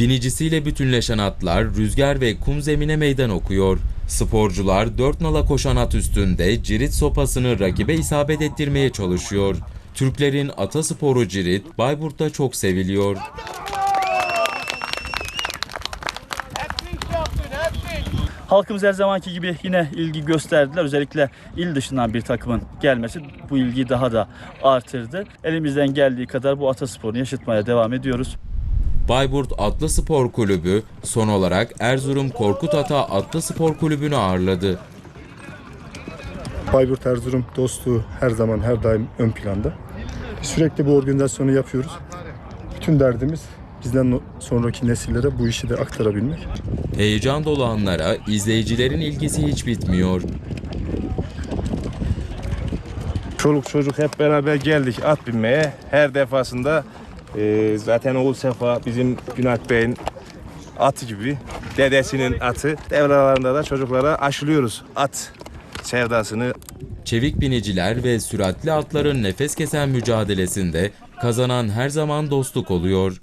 Binicisiyle bütünleşen atlar rüzgar ve kum zemine meydan okuyor. Sporcular dört nala koşan at üstünde cirit sopasını rakibe isabet ettirmeye çalışıyor. Türklerin atasporu cirit Bayburt'ta çok seviliyor. Halkımız her zamanki gibi yine ilgi gösterdiler. Özellikle il dışından bir takımın gelmesi bu ilgiyi daha da artırdı. Elimizden geldiği kadar bu atasporunu yaşatmaya devam ediyoruz. Bayburt Atlı Spor Kulübü son olarak Erzurum Korkut Ata Atlı Spor Kulübü'nü ağırladı. Bayburt Erzurum dostluğu her zaman her daim ön planda. Sürekli bu organizasyonu yapıyoruz. Bütün derdimiz bizden sonraki nesillere bu işi de aktarabilmek. Heyecan dolu anlara izleyicilerin ilgisi hiç bitmiyor. Çoluk çocuk hep beraber geldik at binmeye. Her defasında e, zaten Oğul Sefa bizim Günalp Bey'in atı gibi. Dedesinin atı. Devralarında da çocuklara aşılıyoruz at sevdasını. Çevik biniciler ve süratli atların nefes kesen mücadelesinde kazanan her zaman dostluk oluyor.